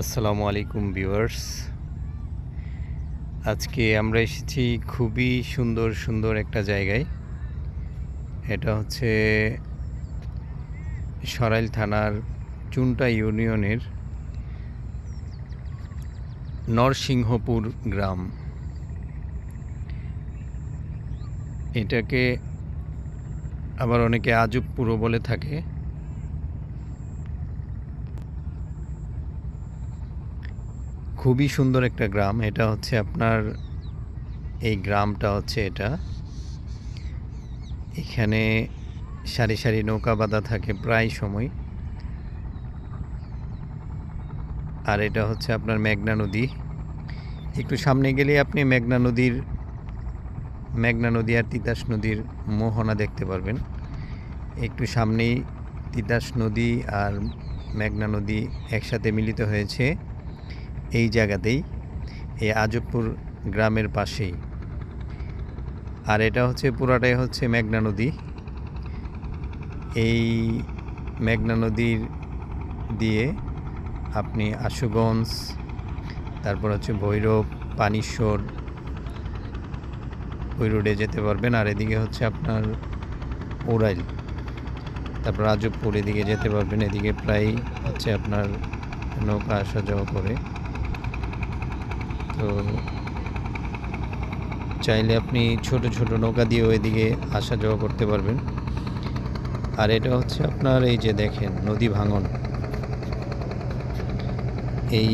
আসসালামু আলাইকুম ভিউয়ার্স। আজকে আমরা এসেছি খুবই সুন্দর সুন্দর একটা জায়গায়। এটা হচ্ছে সরাইল থানার চুনটা ইউনিয়নের নরসিংহপুর গ্রাম। এটাকে আবার অনেকে আজবপুরও বলে থাকে। খুবই সুন্দর একটা গ্রাম। এটা হচ্ছে আপনার, এই গ্রামটা হচ্ছে এটা। এখানে সারি সারি নৌকা বাঁধা থাকে প্রায় সময়। আর এটা হচ্ছে আপনার মেঘনা নদী। একটু সামনে গেলে আপনি মেঘনা নদীর, মেঘনা নদী আর তিতাস নদীর মোহনা দেখতে পারবেন। একটু সামনেই তিতাস নদী আর মেঘনা নদী একসাথে মিলিত হয়েছে। এই জায়গাতেই, এই আজবপুর গ্রামের পাশেই। আর এটা হচ্ছে, পুরাটাই হচ্ছে মেঘনা নদী। এই মেঘনা নদীর দিয়ে আপনি আশুগঞ্জ, তারপর হচ্ছে ভৈরব, পানিশ্বর, ওই রোডে যেতে পারবেন। আর এদিকে হচ্ছে আপনার ওরাইল, তারপর রাজবপুর এদিকে যেতে পারবেন। এদিকে প্রায় হচ্ছে আপনার নৌকা আসা যাওয়া করে। তো চাইলে আপনি ছোট ছোট নৌকা দিয়ে ওইদিকে আসা যাওয়া করতে পারবেন। আর এটা হচ্ছে আপনার এই যে দেখেন, নদী ভাঙন। এই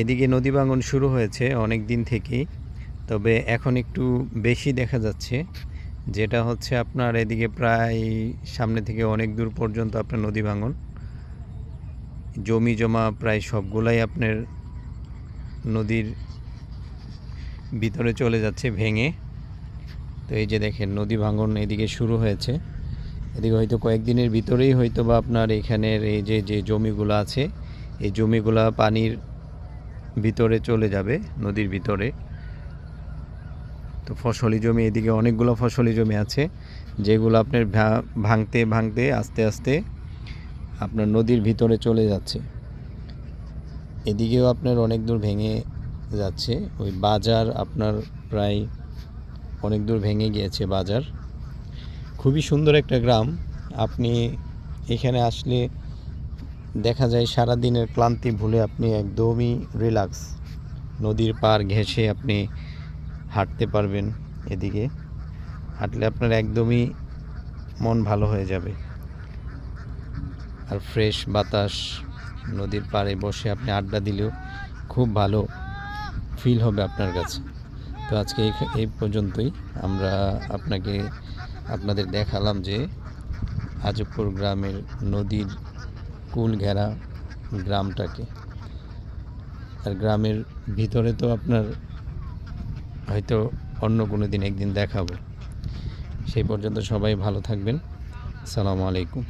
এদিকে নদী ভাঙন শুরু হয়েছে অনেক দিন থেকেই, তবে এখন একটু বেশি দেখা যাচ্ছে, যেটা হচ্ছে আপনার এদিকে প্রায় সামনে থেকে অনেক দূর পর্যন্ত আপনার নদী ভাঙন। জমি জমা প্রায় সবগুলাই আপনার নদীর ভিতরে চলে যাচ্ছে, ভেঙে। তো এই যে দেখেন, নদী ভাঙন এদিকে শুরু হয়েছে। এদিকে হয়তো কয়েকদিনের ভিতরেই হয়তো বা আপনার এখানের এই যে যে জমিগুলো আছে, এই জমিগুলা পানির ভিতরে চলে যাবে, নদীর ভিতরে। তো ফসলি জমি, এদিকে অনেকগুলো ফসলি জমি আছে, যেগুলো আপনার ভাঙতে ভাঙতে, আস্তে আস্তে আপনার নদীর ভিতরে চলে যাচ্ছে। এদিকেও আপনার অনেক দূর ভেঙে যাচ্ছে। ওই বাজার আপনার প্রায় অনেক দূর ভেঙে গিয়েছে বাজার। খুবই সুন্দর একটা গ্রাম। আপনি এখানে আসলে দেখা যায় সারা দিনের ক্লান্তি ভুলে আপনি একদমই রিল্যাক্স নদীর পার ঘেঁষে আপনি হাঁটতে পারবেন এদিকে। হাঁটলে আপনার একদমই মন ভালো হয়ে যাবে। আর ফ্রেশ বাতাস, নদীর পাড়ে বসে আপনি আড্ডা দিলেও খুব ভালো ফিল হবে আপনার কাছে। তো আজকে এই পর্যন্তই। আমরা আপনাকে, আপনাদের দেখালাম যে আজবপুর গ্রামের নদীর কুল ঘেরা গ্রামটাকে। আর গ্রামের ভিতরে তো আপনার হয়তো অন্য কোনো দিন একদিন দেখাবো। সেই পর্যন্ত সবাই ভালো থাকবেন। আসসালামু আলাইকুম।